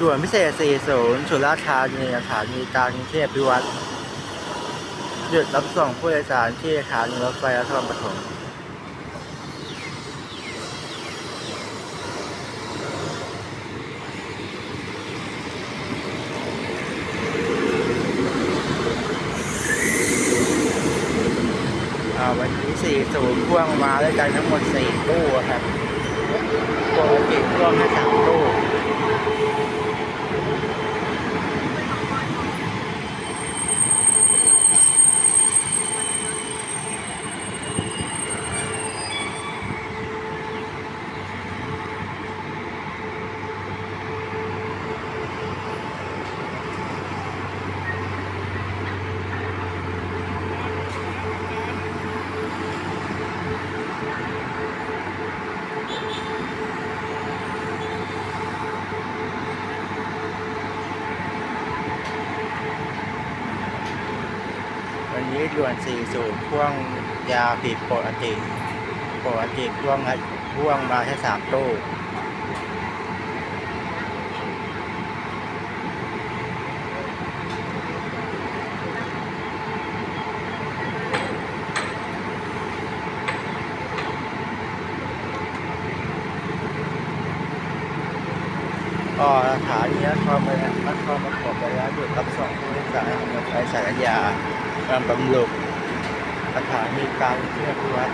ด่วนพิเศษ 40สุราษฎร์ธานีสถานีกลางกรุงเทพพิวัตรหยุดรับส่งผู้โดยสารที่สถานีรถไฟนครปฐมวันนี้40พ่วงมาด้วยกันทั้งหมด4ตู้ครับปกติพ่วงแค่3ตู้ วันนี้ด่วน40พ่วงยาผิดปกติปกติพ่วงพ่วงมาแค่3ตู้ก็สถานีนครปฐมนครปฐมระยะหยุดรับส่งผู้โดยสารรถไฟสายยา การบำรุงสถานีกลางเทียบวัด